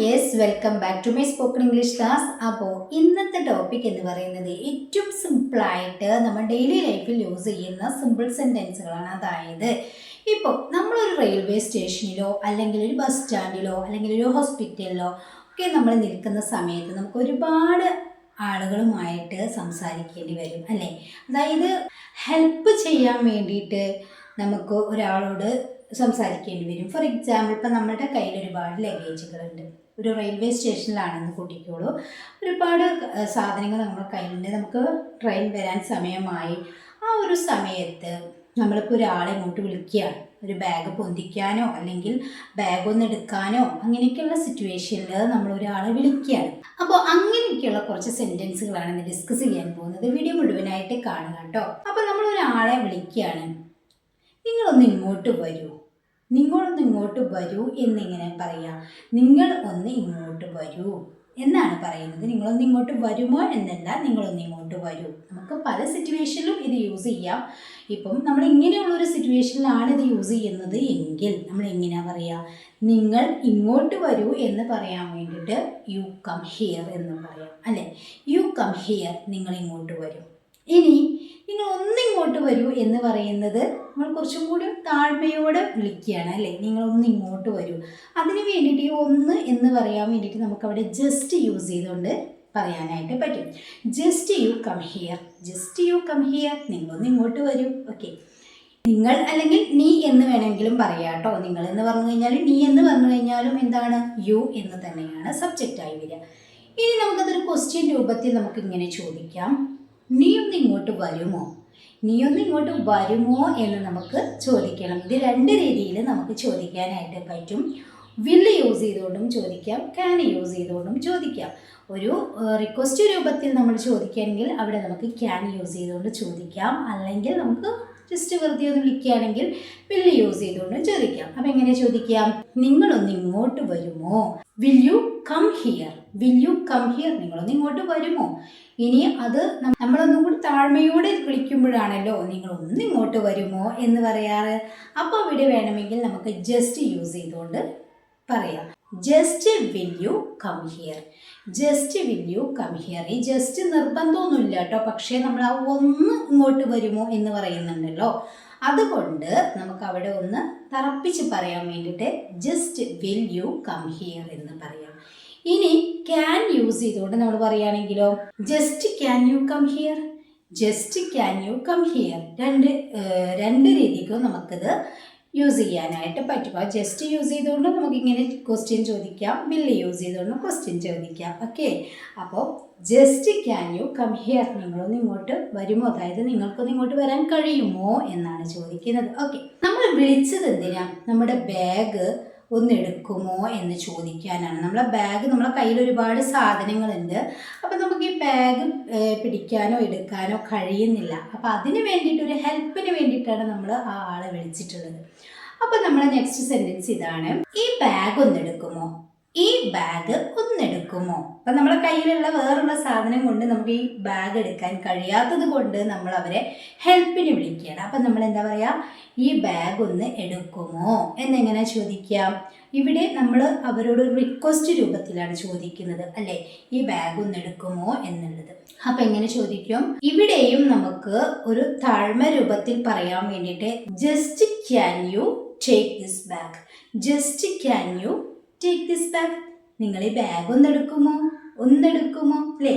Yes welcome back to my spoken English class അപ്പോൾ ഇന്നത്തെ topic എന്ന് പറയുന്നത് ഏറ്റവും സിമ്പിളായിട്ട് നമ്മൾ ഡെയിലി ലൈഫിൽ യൂസ് ചെയ്യുന്ന സിമ്പിൾ സെന്റൻസുകളാണ് അതായത് ഇപ്പോൾ നമ്മളൊരു റെയിൽവേ സ്റ്റേഷനിലോ അല്ലെങ്കിൽ ഒരു ബസ് സ്റ്റാൻഡിലോ അല്ലെങ്കിൽ ഒരു ഹോസ്പിറ്റലിലോ ഒക്കെ നമ്മൾ നിൽക്കുന്ന സമയത്ത് നമുക്ക് ഒരുപാട് ആളുകളുമായിട്ട് സംസാരിക്കേണ്ടി വരും അല്ലേ? അതായത് ഹെൽപ്പ് ചെയ്യാൻ വേണ്ടിയിട്ട് നമുക്ക് ഒരാളോട് സംസാരിക്കേണ്ടി വരും. ഫോർ എക്സാമ്പിൾ ഇപ്പം നമ്മുടെ കയ്യിൽ ഒരുപാട് ലഗേജുകളുണ്ട് ഒരു റെയിൽവേ സ്റ്റേഷനിലാണെന്ന് കൂട്ടിക്കോളൂ. ഒരുപാട് സാധനങ്ങൾ നമ്മുടെ കയ്യിലുണ്ട്. നമുക്ക് ട്രെയിൻ വരാൻ സമയമായി. ആ ഒരു സമയത്ത് നമ്മളിപ്പോൾ ഒരാളെ ഇങ്ങോട്ട് വിളിക്കുകയാണ്. ഒരു ബാഗ് പൊന്തിക്കാനോ അല്ലെങ്കിൽ ബാഗ് ഒന്ന് എടുക്കാനോ അങ്ങനെയൊക്കെയുള്ള സിറ്റുവേഷനിൽ നമ്മൾ ഒരാളെ വിളിക്കുകയാണ്. അപ്പോൾ അങ്ങനെയൊക്കെയുള്ള കുറച്ച് സെന്റൻസുകളാണ് ഇന്ന് ഡിസ്കസ് ചെയ്യാൻ പോകുന്നത്. വീഡിയോ മുഴുവനായിട്ട് കാണുക കേട്ടോ. അപ്പോൾ നമ്മൾ ഒരാളെ വിളിക്കുകയാണ്. നിങ്ങളൊന്ന് ഇങ്ങോട്ട് വരൂ. നിങ്ങളൊന്ന് ഇങ്ങോട്ട് വരൂ എന്നിങ്ങനെ പറയാം. നിങ്ങൾ ഒന്ന് ഇങ്ങോട്ട് വരൂ. എന്നാണ് പറയുന്നത്. നിങ്ങളൊന്ന് ഇങ്ങോട്ട് വരുമോ എന്നല്ല നിങ്ങളൊന്ന് ഇങ്ങോട്ട് വരൂ. നമുക്ക് പല സിറ്റുവേഷനിലും ഇത് യൂസ് ചെയ്യാം. ഇപ്പം നമ്മൾ ഇങ്ങനെയുള്ള ഒരു സിറ്റുവേഷനിലാണ് ഇത് യൂസ് ചെയ്യുന്നത് എങ്കിൽ നമ്മൾ എങ്ങനെയാ പറയുക നിങ്ങൾ ഇങ്ങോട്ട് വരൂ എന്ന് പറയാൻ വേണ്ടിയിട്ട് യു കം ഹിയർ എന്ന് പറയാം. അല്ലേ? യു കം ഹിയർ നിങ്ങൾ ഇങ്ങോട്ട് വരൂ. ഇനി നിങ്ങൾ ഒന്നിങ്ങോട്ട് വരൂ എന്ന് പറയുന്നത് നമ്മൾ കുറച്ചും കൂടി താഴ്മയോട് വിളിക്കുകയാണ് അല്ലേ? നിങ്ങൾ ഒന്നിങ്ങോട്ട് വരൂ. അതിന് വേണ്ടിയിട്ട് ഈ ഒന്ന് എന്ന് പറയാൻ വേണ്ടിയിട്ട് നമുക്കവിടെ ജസ്റ്റ് യൂസ് ചെയ്തുകൊണ്ട് പറയാനായിട്ട് പറ്റും. Just you come here just you come here നിങ്ങളൊന്ന് ഇങ്ങോട്ട് വരൂ. ഓക്കെ നിങ്ങൾ അല്ലെങ്കിൽ നീ എന്ന് വേണമെങ്കിലും പറയാം കേട്ടോ നിങ്ങൾ എന്ന് പറഞ്ഞു കഴിഞ്ഞാലും നീ എന്ന് പറഞ്ഞു കഴിഞ്ഞാലും എന്താണ്? യു എന്ന് തന്നെയാണ് സബ്ജക്റ്റായി വരിക. ഇനി നമുക്കതൊരു ക്വസ്റ്റ്യൻ രൂപത്തിൽ നമുക്ക് ഇങ്ങനെ ചോദിക്കാം. നീ ഒന്ന് ഇങ്ങോട്ട് വരുമോ? നീ ഒന്ന് ഇങ്ങോട്ട് വരുമോ എന്ന് നമുക്ക് ചോദിക്കണം. ഇത് രണ്ട് രീതിയിൽ നമുക്ക് ചോദിക്കാനായിട്ട് പറ്റും. വില്ല് യൂസ് ചെയ്തുകൊണ്ടും ചോദിക്കാം. ക്യാൻ യൂസ് ചെയ്തുകൊണ്ടും ചോദിക്കാം. ഒരു റിക്വസ്റ്റ് രൂപത്തിൽ നമ്മൾ ചോദിക്കുകയാണെങ്കിൽ അവിടെ നമുക്ക് ക്യാൻ യൂസ് ചെയ്തുകൊണ്ട് ചോദിക്കാം. അല്ലെങ്കിൽ നമുക്ക് ജസ്റ്റ് വെറുതെ ഒന്ന് വിളിക്കുകയാണെങ്കിൽ വില്ല് യൂസ് ചെയ്തുകൊണ്ട് ചോദിക്കാം. അപ്പം എങ്ങനെ ചോദിക്കാം? നിങ്ങളൊന്ന് ഇങ്ങോട്ട് വരുമോ? Will you come here will you come here നിങ്ങളൊന്ന് ഇങ്ങോട്ട് വരുമോ? ഇനി അത് നമ്മളൊന്നും കൂടി താഴ്മയോടെ വിളിക്കുമ്പോഴാണല്ലോ നിങ്ങളൊന്ന് ഇങ്ങോട്ട് വരുമോ എന്ന് പറയാറ്. അപ്പോൾ അവിടെ വേണമെങ്കിൽ നമുക്ക് ജസ്റ്റ് യൂസ് ചെയ്തുകൊണ്ട് പറയാം. Just will you come here just will you come here ഈ ജസ്റ്റ് നിർബന്ധമൊന്നുമില്ല കേട്ടോ. പക്ഷേ നമ്മൾ ആ ഒന്ന് ഇങ്ങോട്ട് വരുമോ എന്ന് പറയുന്നുണ്ടല്ലോ. അതുകൊണ്ട് നമുക്ക് അവിടെ ഒന്ന് തറപ്പിച്ച് പറയാൻ വേണ്ടിയിട്ട് just will you come here എന്ന് പറയാം. ഇനി ക്യാൻ യൂസ് ചെയ്തുകൊണ്ട് നമ്മൾ പറയുകയാണെങ്കിലോ just can you come here just can you come here രണ്ട് രണ്ട് രീതിക്കും നമുക്കിത് യൂസ് ചെയ്യാനായിട്ട് പറ്റും. ആ ജസ്റ്റ് യൂസ് ചെയ്തുകൊണ്ട് നമുക്ക് ഇങ്ങനെ ക്വസ്റ്റ്യൻ ചോദിക്കാം ബില്ല് യൂസ് ചെയ്തുകൊണ്ട് ക്വസ്റ്റ്യൻ ചോദിക്കാം. ഓക്കെ അപ്പോൾ just can you come here നിങ്ങളൊന്ന് ഇങ്ങോട്ട് വരുമോ? അതായത് നിങ്ങൾക്കൊന്ന് ഇങ്ങോട്ട് വരാൻ കഴിയുമോ? എന്നാണ് ചോദിക്കുന്നത്. ഓക്കെ നമ്മൾ വിളിച്ചത് എന്തിനാ? നമ്മുടെ ബാഗ് ഒന്ന് എടുക്കുമോ എന്ന് ചോദിക്കാനാണ്. നമ്മളെ ബാഗ് നമ്മളെ കയ്യിൽ ഒരുപാട് സാധനങ്ങളുണ്ട്. അപ്പം നമുക്ക് ഈ ബാഗ് പിടിക്കാനോ എടുക്കാനോ കഴിയുന്നില്ല. അപ്പം അതിന് വേണ്ടിയിട്ട് ഒരു ഹെൽപ്പിന് വേണ്ടിയിട്ടാണ് നമ്മൾ ആ ആളെ വിളിച്ചിട്ടുള്ളത്. അപ്പം നമ്മളെ നെക്സ്റ്റ് സെന്റൻസ് ഇതാണ്. ഈ ബാഗ് ഒന്ന് എടുക്കുമോ ഈ ബാഗ് ഒന്നെടുക്കുമോ? അപ്പം നമ്മളെ കയ്യിലുള്ള വേറുള്ള സാധനം കൊണ്ട് നമുക്ക് ഈ ബാഗ് എടുക്കാൻ കഴിയാത്തത് കൊണ്ട് നമ്മൾ അവരെ ഹെൽപ്പിന് വിളിക്കുകയാണ്. അപ്പം നമ്മൾ എന്താ പറയുക ഈ ബാഗ് ഒന്ന് എടുക്കുമോ? എന്നെങ്ങനെ ചോദിക്കാം ഇവിടെ നമ്മൾ അവരോട് റിക്വസ്റ്റ് രൂപത്തിലാണ് ചോദിക്കുന്നത് അല്ലേ? ഈ ബാഗ് ഒന്ന് എടുക്കുമോ എന്നുള്ളത്. അപ്പം എങ്ങനെ ചോദിക്കും? ഇവിടെയും നമുക്ക് ഒരു താഴ്മ രൂപത്തിൽ പറയാൻ വേണ്ടിയിട്ട് just can you take this bag just can you take this bag നിങ്ങൾ ഈ ബാഗ് ഒന്നെടുക്കുമോ? ഒന്നെടുക്കുമോ? അല്ലേ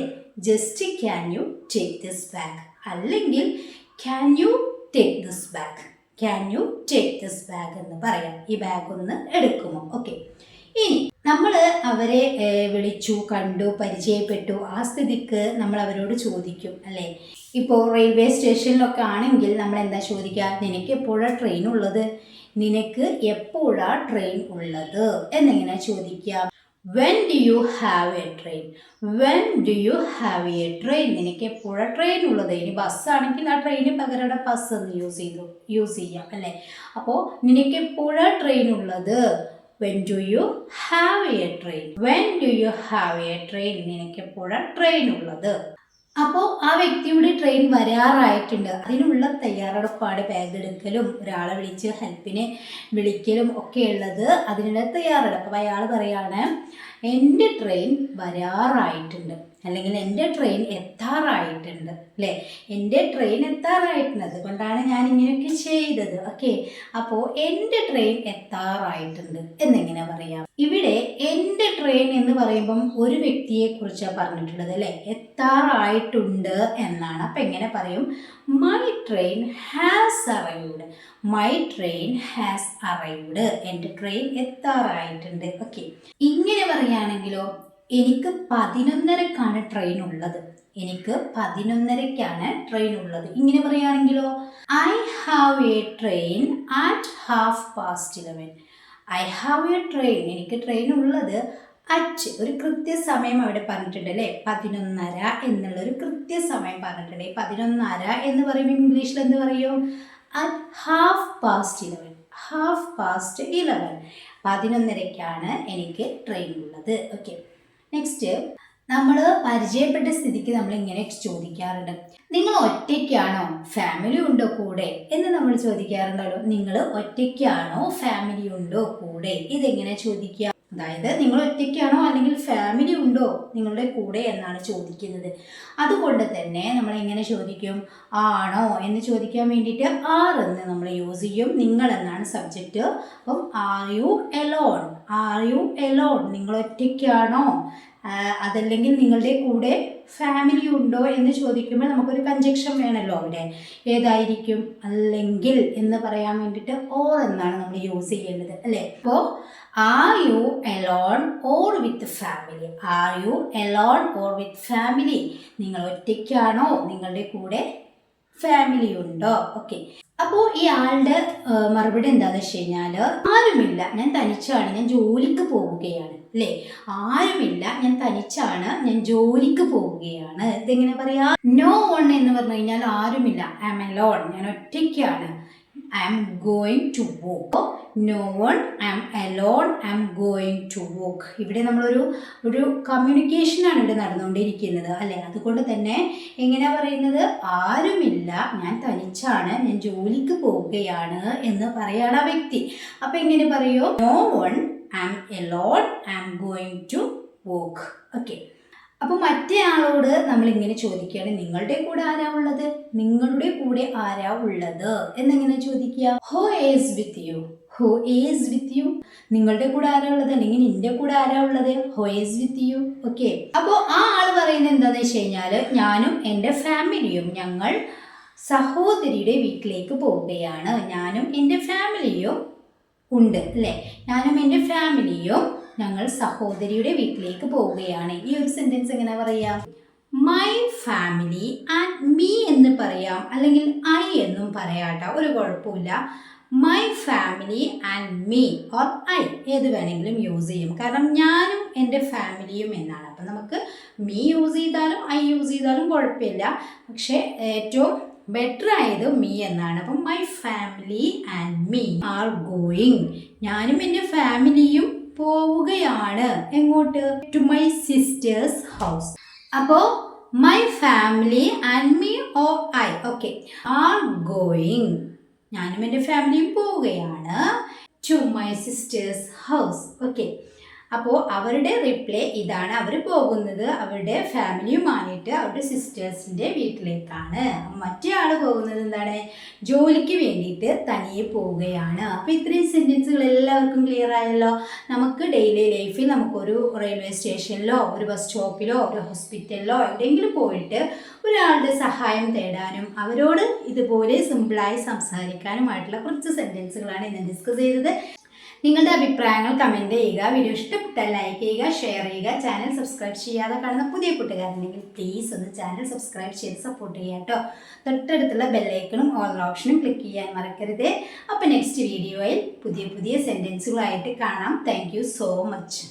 just can you take this bag അല്ലെങ്കിൽ can you take this bag can you take this bag എന്ന് പറയാം. ഈ ബാഗ് ഒന്ന് എടുക്കുമോ? ഓക്കെ ഇനി നമ്മൾ അവരെ വിളിച്ചു കണ്ടു പരിചയപ്പെട്ടു. ആ സ്ഥിതിക്ക് നമ്മൾ അവരോട് ചോദിക്കും അല്ലേ? ഇപ്പോൾ റെയിൽവേ സ്റ്റേഷനിലൊക്കെ ആണെങ്കിൽ നമ്മൾ എന്താ ചോദിക്കുക നിനക്ക് എപ്പോഴാണ് ട്രെയിൻ ഉള്ളത്? നിനക്ക് എപ്പോഴാ ട്രെയിൻ ഉള്ളത്? എന്നിങ്ങനെ ചോദിക്കാം? When do you have a train when do you have a train നിനക്ക് എപ്പോഴാണ് ട്രെയിൻ ഉള്ളത്? ഇനി ബസ്സാണെങ്കിൽ ആ ട്രെയിന് പകരം ബസ് എന്ന് യൂസ് ചെയ്തു യൂസ് ചെയ്യാം അല്ലേ? അപ്പോൾ നിനക്ക് എപ്പോഴാണ് ട്രെയിൻ ഉള്ളത്? When do you have a train when do you have a train നിനക്ക് എപ്പോഴാണ് ട്രെയിൻ ഉള്ളത്? അപ്പോൾ ആ വ്യക്തിയുടെ ട്രെയിൻ വരാറായിട്ടുണ്ട്. അതിനുള്ള തയ്യാറെടുപ്പാണ് ബാഗ് എടുക്കലും ഒരാളെ വിളിച്ച് ഹെൽപ്പിനെ വിളിക്കലും ഒക്കെ ഉള്ളത്. അതിനുള്ള തയ്യാറെടുപ്പ് അപ്പോൾ അയാൾ പറയാണ് എന്റെ ട്രെയിൻ വരാറായിട്ടുണ്ട്. അല്ലെങ്കിൽ എന്റെ ട്രെയിൻ എത്താറായിട്ടുണ്ട് അല്ലേ? എന്റെ ട്രെയിൻ എത്താറായിട്ടുണ്ട്. അതുകൊണ്ടാണ് ഞാൻ ഇങ്ങനെയൊക്കെ ചെയ്തത്. ഓക്കെ അപ്പോൾ എന്റെ ട്രെയിൻ എത്താറായിട്ടുണ്ട് എന്നിങ്ങനെ പറയാം? ഇവിടെ എന്റെ ട്രെയിൻ എന്ന് പറയുമ്പം ഒരു വ്യക്തിയെ കുറിച്ചാണ് പറഞ്ഞിട്ടുള്ളത് അല്ലേ? എത്താറായിട്ടുണ്ട് എന്നാണ്. അപ്പം എങ്ങനെ പറയും? My train has arrived my train has arrived എന്റെ ട്രെയിൻ എത്താറായിട്ടുണ്ട്. ഓക്കെ ഇങ്ങനെ പറയുകയാണെങ്കിലോ എനിക്ക് പതിനൊന്നരക്കാണ് ട്രെയിൻ ഉള്ളത്. എനിക്ക് പതിനൊന്നരക്കാണ് ട്രെയിൻ ഉള്ളത്. ഇങ്ങനെ പറയുകയാണെങ്കിലോ I have a train at half past eleven I have a train എനിക്ക് ട്രെയിൻ ഉള്ളത് അറ്റ് ഒരു കൃത്യസമയം അവിടെ പറഞ്ഞിട്ടുണ്ട് അല്ലേ? പതിനൊന്നര എന്നുള്ള ഒരു കൃത്യസമയം പറഞ്ഞിട്ടുണ്ട്. പതിനൊന്നര എന്ന് പറയുമ്പോൾ ഇംഗ്ലീഷിൽ എന്ത് പറയും? At half past eleven half past eleven പതിനൊന്നരയ്ക്കാണ് എനിക്ക് ട്രെയിൻ ഉള്ളത്. ഓക്കെ നെക്സ്റ്റ് നമ്മൾ പരിചയപ്പെട്ട സ്ഥിതിക്ക് നമ്മൾ ഇങ്ങനെ ചോദിക്കാറുണ്ട്. നിങ്ങൾ ഒറ്റയ്ക്കാണോ? ഫാമിലി ഉണ്ടോ കൂടെ? എന്ന് നമ്മൾ ചോദിക്കാറുണ്ടല്ലോ. നിങ്ങൾ ഒറ്റയ്ക്കാണോ? ഫാമിലി ഉണ്ടോ കൂടെ? ഇതെങ്ങനെ ചോദിക്കുക? അതായത് നിങ്ങൾ ഒറ്റയ്ക്കാണോ അല്ലെങ്കിൽ ഫാമിലി ഉണ്ടോ നിങ്ങളുടെ കൂടെ എന്നാണ് ചോദിക്കുന്നത്. അതുകൊണ്ട് തന്നെ നമ്മൾ എങ്ങനെ ചോദിക്കും? ആണോ എന്ന് ചോദിക്കാൻ വേണ്ടിയിട്ട് ആർ എന്ന് നമ്മൾ യൂസ് ചെയ്യും. നിങ്ങൾ എന്നാണ് സബ്ജക്റ്റ് അപ്പം are you alone are you alone നിങ്ങൾ ഒറ്റയ്ക്കാണോ? അതല്ലെങ്കിൽ നിങ്ങളുടെ കൂടെ ഫാമിലി ഉണ്ടോ എന്ന് ചോദിക്കുമ്പോൾ നമുക്കൊരു കഞ്ചക്ഷൻ വേണമല്ലോ അവിടെ. ഏതായിരിക്കും? അല്ലെങ്കിൽ എന്ന് പറയാൻ വേണ്ടിയിട്ട് ഓർ എന്നാണ് നമ്മൾ യൂസ് ചെയ്യേണ്ടത് അല്ലേ? അപ്പോൾ are you alone or with family are you alone or with family നിങ്ങൾ ഒറ്റയ്ക്കാണോ? നിങ്ങളുടെ കൂടെ ഫാമിലി ഉണ്ടോ? ഓക്കെ അപ്പോൾ ഈ ആളുടെ മറുപടി എന്താണെന്ന് വെച്ച് കഴിഞ്ഞാൽ ആരുമില്ല. ഞാൻ തനിച്ചാണ്. ഞാൻ ജോലിക്ക് പോവുകയാണ്. അല്ലേ? ആരുമില്ല. ഞാൻ തനിച്ചാണ്. ഞാൻ ജോലിക്ക് പോവുകയാണ്. ഇതെങ്ങനെ പറയാ? നോ വൺ എന്ന് പറഞ്ഞു കഴിഞ്ഞാൽ ആരുമില്ല. ഐ എം എലോൺ ഞാൻ ഒറ്റയ്ക്കാണ്. I am going to walk no one I am alone I am going to walk ഇവിടെ നമ്മളൊരു ഒരു കമ്മ്യൂണിക്കേഷനാണ് ഇവിടെ നടന്നുകൊണ്ടിരിക്കുന്നത്. അല്ലേ? അതുകൊണ്ട് തന്നെ എങ്ങനെ പറയുന്നത്? ആരുമില്ല. ഞാൻ തനിച്ചാണ്. ഞാൻ ജോലിക്ക് പോവുകയാണ് എന്ന് പറയാണ് ആ വ്യക്തി. അപ്പൊ എങ്ങനെ പറയോ? No one am alone am going to walk okay അപ്പോൾ മറ്റേ ആളോട് നമ്മൾ ഇങ്ങനെ ചോദിക്കുകയാണ് നിങ്ങളുടെ കൂടെ ആരാ ഉള്ളത്? നിങ്ങളുടെ കൂടെ ആരാ ഉള്ളത്? എന്നെങ്ങനെ ചോദിക്കുക? Who is with you who is with you നിങ്ങളുടെ കൂടെ ആരാ ഉള്ളത്? അല്ലെങ്കിൽ നിന്റെ കൂടെ ആരാ ഉള്ളത്? ഹോ ഏസ് വിത്ത് യു ഓക്കെ അപ്പോൾ ആ ആൾ പറയുന്നത് എന്താണെന്ന് വെച്ച് കഴിഞ്ഞാൽ ഞാനും എന്റെ ഫാമിലിയും ഞങ്ങൾ സഹോദരിയുടെ വീട്ടിലേക്ക് പോവുകയാണ്. ഞാനും എന്റെ ഫാമിലിയും ഉണ്ട് അല്ലേ? ഞാനും എന്റെ ഫാമിലിയും ഞങ്ങൾ സഹോദരിയുടെ വീട്ടിലേക്ക് പോവുകയാണ്. ഈ ഒരു സെന്റൻസ് എങ്ങനെ പറയാം? മൈ ഫാമിലി ആൻഡ് മീ എന്ന് പറയാം. അല്ലെങ്കിൽ ഐ എന്നും പറയാട്ടോ ഒരു കുഴപ്പമില്ല. My family and me or I ഏത് വേണമെങ്കിലും യൂസ് ചെയ്യും. കാരണം ഞാനും എന്റെ ഫാമിലിയും എന്നാണ്. അപ്പം നമുക്ക് മീ യൂസ് ചെയ്താലും ഐ യൂസ് ചെയ്താലും കുഴപ്പമില്ല. പക്ഷേ ഏറ്റവും ബെറ്റർ ആയത് മീ എന്നാണ്. അപ്പം my family and me are going ഞാനും എന്റെ ഫാമിലിയും പോവുകയാണ്. എങ്ങോട്ട്? ടു മൈ സിസ്റ്റേഴ്സ് ഹൗസ് അപ്പോൾ my family and me oh I okay are going ഞാനും എന്റെ ഫാമിലിയും പോവുകയാണ്. To my sister's house okay അപ്പോൾ അവരുടെ റിപ്ലൈ ഇതാണ് അവർ പോകുന്നത്. അവരുടെ ഫാമിലിയുമായിട്ട് അവരുടെ സിസ്റ്റേഴ്സിന്റെ വീട്ടിലേക്കാണ്. മറ്റേ ആൾ പോകുന്നത് എന്താണ്? ജോലിക്ക് വേണ്ടിയിട്ട് തനിയെ പോവുകയാണ്. അപ്പോൾ ഇത്രയും സെന്റൻസുകൾ എല്ലാവർക്കും ക്ലിയർ ആയല്ലോ? നമുക്ക് ഡെയിലി ലൈഫിൽ നമുക്കൊരു റെയിൽവേ സ്റ്റേഷനിലോ ഒരു ബസ് സ്റ്റോപ്പിലോ ഒരു ഹോസ്പിറ്റലിലോ എവിടെയെങ്കിലും പോയിട്ട് ഒരാളുടെ സഹായം തേടാനും അവരോട് ഇതുപോലെ സിമ്പിളായി സംസാരിക്കാനുമായിട്ടുള്ള കുറച്ച് സെന്റൻസുകളാണ് ഇന്ന് ഡിസ്കസ് ചെയ്തത്. നിങ്ങളുടെ അഭിപ്രായങ്ങൾ കമന്റ് ചെയ്യുക. വീഡിയോ ഇഷ്ടപ്പെട്ടാൽ ലൈക്ക് ചെയ്യുക ഷെയർ ചെയ്യുക. ചാനൽ സബ്സ്ക്രൈബ് ചെയ്യാതെ കാണുന്ന പുതിയ കൂട്ടുകാരുണ്ടെങ്കിൽ പ്ലീസ് ഒന്ന് ചാനൽ സബ്സ്ക്രൈബ് ചെയ്ത് സപ്പോർട്ട് ചെയ്യുക കേട്ടോ. തൊട്ടടുത്തുള്ള ബെല്ലൈക്കണും ഓൾ ഓപ്ഷനും ക്ലിക്ക് ചെയ്യാൻ മറക്കരുത്. അപ്പോൾ നെക്സ്റ്റ് വീഡിയോയിൽ പുതിയ പുതിയ സെന്റൻസുകളായിട്ട് കാണാം. Thank so much